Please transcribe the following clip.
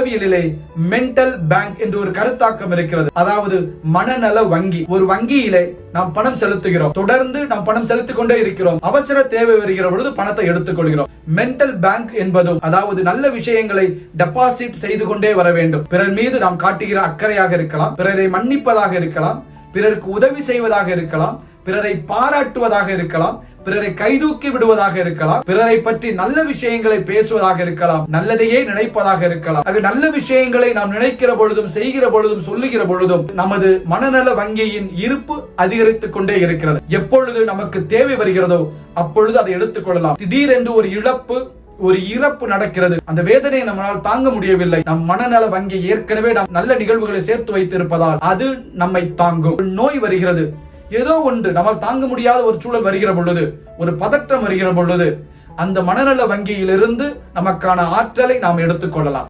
உளவியலிலே mental bank என்று ஒரு கருத்தாக்கம் இருக்கிறது. அதாவது மனநல வங்கி. ஒரு வங்கியிலே நாம் பணம் செலுத்துகிறோம். தொடர்ந்து நாம் பணம் செலுத்திக் கொண்டே இருக்கிறோம். அவசர தேவை வருகிற பொழுது பணத்தை எடுத்துக்கொள்கிறோம் மென்டல் பேங்க் என்பதும் அதாவது நல்ல விஷயங்களை டெபாசிட் செய்து கொண்டே வர வேண்டும். பிறர் மீது நாம் காட்டுகிற அக்கறையாக இருக்கலாம். பிறரை மன்னிப்பதாக இருக்கலாம். பிறருக்கு உதவி செய்வதாக இருக்கலாம். பிறரை பாராட்டுவதாக இருக்கலாம். பிறரை கைதூக்கி விடுவதாக இருக்கலாம். பிறரை பற்றி நல்ல விஷயங்களை பேசுவதாக இருக்கலாம். நல்லதையே நினைப்பதாக இருக்கலாம். அது நல்ல விஷயங்களை நாம் நினைக்கிற பொழுதும் செய்கிற பொழுதும் சொல்லுகிற பொழுதும் நமது மனநல வங்கியின் இருப்பு அதிகரித்துக் கொண்டே இருக்கிறது. எப்பொழுது நமக்கு தேவை வருகிறதோ அப்பொழுது அதை எடுத்துக்கொள்ளலாம் திடீரென்று ஒரு இழப்பு ஒரு இறப்பு நடக்கிறது. அந்த வேதனையை நம்மளால் தாங்க முடியவில்லை. நம் மனநல வங்கி ஏற்கனவே நாம் நல்ல நிகழ்வுகளை சேர்த்து வைத்திருப்பதால் அது நம்மை தாங்கும். நோய் வருகிறது. ஏதோ ஒன்று நம்மால் தாங்க முடியாத ஒரு சூழல் வருகிற பொழுது ஒரு பதற்றம் வருகிற பொழுது அந்த மனநல வங்கியிலிருந்து நமக்கான ஆற்றலை நாம் எடுத்துக்கொள்ளலாம்